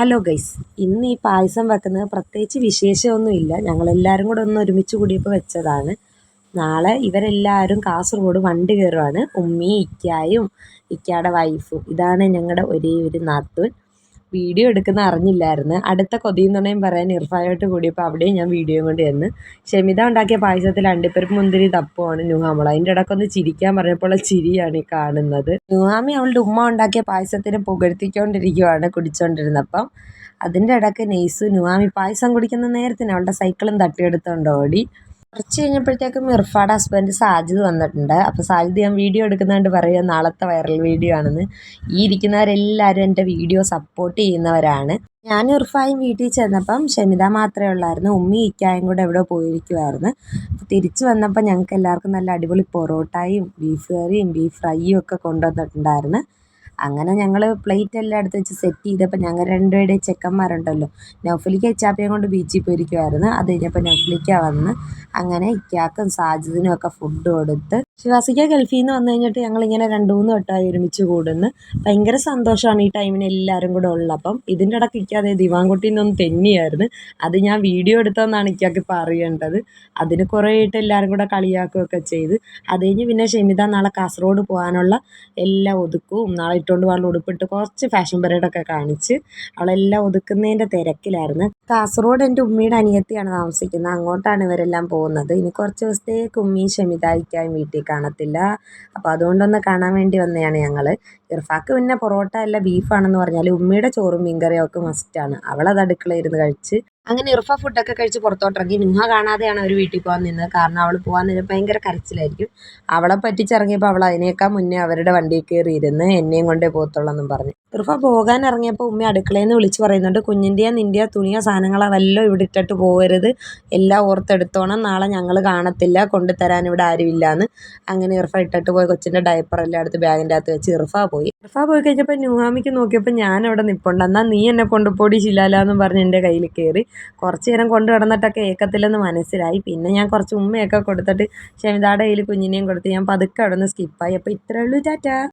Hello guys ഇന്ന് ഈ പായസം വെക്കുന്നത് പ്രത്യേകിച്ച് വിശേഷമൊന്നുമില്ല. ഞങ്ങളെല്ലാവരും കൂടെ ഒന്ന് ഒരുമിച്ച് കൂടിയപ്പോൾ വെച്ചതാണ്. നാളെ ഇവരെല്ലാവരും കാസർഗോഡ് വണ്ടി കയറുവാണ്. ഉമ്മി ഇക്കായും ഇക്കയുടെ വൈഫും ഇതാണ് ഞങ്ങളുടെ ഒരേ ഒരു നാത്തൂൻ. വീഡിയോ എടുക്കുന്ന അറിഞ്ഞില്ലായിരുന്നു. അടുത്ത കൊതിയും തുണയും പറയാൻ ഇർഫായോട്ട് കൂടിയപ്പോൾ അവിടെയും ഞാൻ വീഡിയോ കൊണ്ട് ചെന്ന് ഷമിത ഉണ്ടാക്കിയ പായസത്തിൽ അണ്ടിപ്പരിപ്പ് മുന്തിരി തപ്പുമാണ് നുഹാമൾ. അതിന്റെ ഇടയ്ക്കൊന്ന് ചിരിക്കാൻ പറഞ്ഞപ്പോൾ ചിരിയാണ് ഈ കാണുന്നത്. നുഹാമി അവളുടെ ഉമ്മ ഉണ്ടാക്കിയ പായസത്തിന് പുകഴ്ത്തിക്കൊണ്ടിരിക്കുവാണ് കുടിച്ചുകൊണ്ടിരുന്നപ്പം അതിന്റെ ഇടയ്ക്ക് നെയ്സ് നുഹാമി പായസം കുടിക്കുന്ന നേരത്തിന് അവളുടെ സൈക്കിളും തട്ടിയെടുത്തുകൊണ്ട് ഓടി. കുറച്ച് കഴിഞ്ഞപ്പോഴത്തേക്കും ഇർഫാടെ ഹസ്ബൻഡ് സാജിദ് വന്നിട്ടുണ്ട്. അപ്പോൾ സാജിദ് ഞാൻ വീഡിയോ എടുക്കുന്നതുകൊണ്ട് പറയുക നാളത്തെ വൈറൽ വീഡിയോ ആണെന്ന്. ഈ ഇരിക്കുന്നവരെല്ലാവരും എന്റെ വീഡിയോ സപ്പോർട്ട് ചെയ്യുന്നവരാണ്. ഞാൻ ഇർഫായും വീട്ടിൽ ചെന്നപ്പം ഷമിത മാത്രമേ ഉള്ളായിരുന്നു. ഉമ്മി ഇക്കായും കൂടെ എവിടെ പോയിരിക്കുമായിരുന്നു തിരിച്ചു വന്നപ്പോൾ ഞങ്ങൾക്ക് എല്ലാവർക്കും നല്ല അടിപൊളി പൊറോട്ടയും ബീഫ് കറിയും ബീഫ് ഫ്രൈയും ഒക്കെ കൊണ്ടുവന്നിട്ടുണ്ടായിരുന്നു. അങ്ങനെ ഞങ്ങൾ പ്ലേറ്റ് എല്ലാം എടുത്ത് വെച്ച് സെറ്റ് ചെയ്തപ്പോൾ ഞങ്ങൾ രണ്ടുപേരുടെയും ചെക്കന്മാരുണ്ടല്ലോ. നൗഫലിക്ക ഇച്ചാപ്പയും കൊണ്ട് ബീച്ചിൽ പോയിരിക്കുമായിരുന്നു അത് കഴിഞ്ഞപ്പോൾ നൗഫലിക്ക വന്ന് അങ്ങനെ ഇക്കാക്കും സാജിദിനും ഒക്കെ ഫുഡ് കൊടുത്ത് ശിവാസിക്ക ഗൾഫിൽ നിന്ന് വന്നു കഴിഞ്ഞിട്ട് ഞങ്ങളിങ്ങനെ രണ്ടു മൂന്ന് വട്ടമായി ഒരുമിച്ച് കൂടുന്നു. ഭയങ്കര സന്തോഷമാണ് ഈ ടൈമിന് എല്ലാവരും കൂടെ ഉള്ളപ്പം. ഇതിന്റെ ഇടയ്ക്ക് ഇക്കാതെ ദിവാൻകുട്ടിയിൽ നിന്നൊന്ന് തെന്നിയായിരുന്നു. അത് ഞാൻ വീഡിയോ എടുത്തതെന്നാണ് ഇക്കാക്ക് ഇപ്പം അറിയേണ്ടത്. അതിന് കുറേ ആയിട്ട് എല്ലാവരും കൂടെ കളിയാക്കുകയൊക്കെ ചെയ്ത്. അത് കഴിഞ്ഞ് പിന്നെ ഷെമിത നാളെ കാസർഗോഡ് പോകാനുള്ള എല്ലാ ഒതുക്കവും നാളെ ഇട്ടുകൊണ്ട് പോകാനുള്ള ഉടുപ്പിട്ട് കുറച്ച് ഫാഷൻ പരേഡൊക്കെ കാണിച്ച് അവളെല്ലാം ഒതുക്കുന്നതിന്റെ തിരക്കിലായിരുന്നു. കാസർഗോഡ് എന്റെ ഉമ്മയുടെ അനിയത്തിയാണ് താമസിക്കുന്നത്. അങ്ങോട്ടാണ് ഇവരെല്ലാം പോകുന്നത്. ഇനി കുറച്ച് ദിവസത്തേക്ക് ഉമ്മയും ഷമിതായിക്കായും വീട്ടിൽ കാണത്തില്ല. അപ്പോൾ അതുകൊണ്ടൊന്ന് കാണാൻ വേണ്ടി വന്നതാണ് ഞങ്ങൾ ഇർഫാക്ക് പിന്നെ പൊറോട്ട അല്ല ബീഫാണെന്ന് പറഞ്ഞാൽ ഉമ്മയുടെ ചോറും മീൻകറിയും ഒക്കെ മസ്റ്റാണ് അവളത് അടുക്കളയിൽ ഇരുന്ന് കഴിച്ച് അങ്ങനെ ഇർഫ ഫുഡൊക്കെ കഴിച്ച് പുറത്തോട്ടിറങ്ങി. നിഹ കാണാതെയാണ് അവർ വീട്ടിൽ പോകാൻ നിന്നത്. കാരണം അവൾ പോകാൻ നിന്ന് ഭയങ്കര കരച്ചിലായിരിക്കും. അവളെ പറ്റിച്ചിറങ്ങിയപ്പോൾ അവൾ അതിനേക്കാൾ മുന്നേ അവരുടെ വണ്ടിയിൽ കയറി ഇരുന്ന് എന്നെയും കൊണ്ടേ പോകത്തുള്ളൂ എന്നും പറഞ്ഞു. ഇർഫ പോകാൻ ഇറങ്ങിയപ്പോൾ ഉമ്മ അടുക്കളയിൽ നിന്ന് വിളിച്ച് പറയുന്നുണ്ട് കുഞ്ഞിന്റെയോ നിന്റെയോ തുണിയോ സാധനങ്ങളോ വല്ലതും ഇവിടെ ഇട്ടിട്ട് പോകരുത്. എല്ലാം ഓർത്തെടുത്തോണം. നാളെ ഞങ്ങൾ കാണത്തില്ല. കൊണ്ടുതരാൻ ഇവിടെ ആരുമില്ല എന്ന് അങ്ങനെ ഇർഫ ഇട്ടിട്ട് പോയി. കൊച്ചിന്റെ ഡയപ്പർ എല്ലാം എടുത്ത് ബാഗിന്റെ അകത്ത് വെച്ച് ഇർഫ പോയി. ഇർഫ പോയി കഴിഞ്ഞപ്പോൾ ന്യൂഹാമിക്ക് നോക്കിയപ്പോൾ ഞാൻ അവിടെ നിൽപ്പുണ്ട് എന്നാൽ നീ എന്നെ കൊണ്ടുപോടി ശിലാല പറഞ്ഞ് എന്റെ കയ്യിൽ കയറി കുറച്ച് നേരം കൊണ്ട് കിടന്നിട്ടൊക്കെ ഏക്കത്തില്ലെന്ന് മനസ്സിലായി. പിന്നെ ഞാൻ കുറച്ച് ഉമ്മയൊക്കെ കൊടുത്തിട്ട് ഷമിതാടെ കയ്യിൽ കുഞ്ഞിനെയും കൊടുത്ത് ഞാൻ പതുക്കെ അവിടെ നിന്ന് സ്കിപ്പായി അപ്പോൾ ഇത്രയേ ഉള്ളൂ ടാറ്റാ.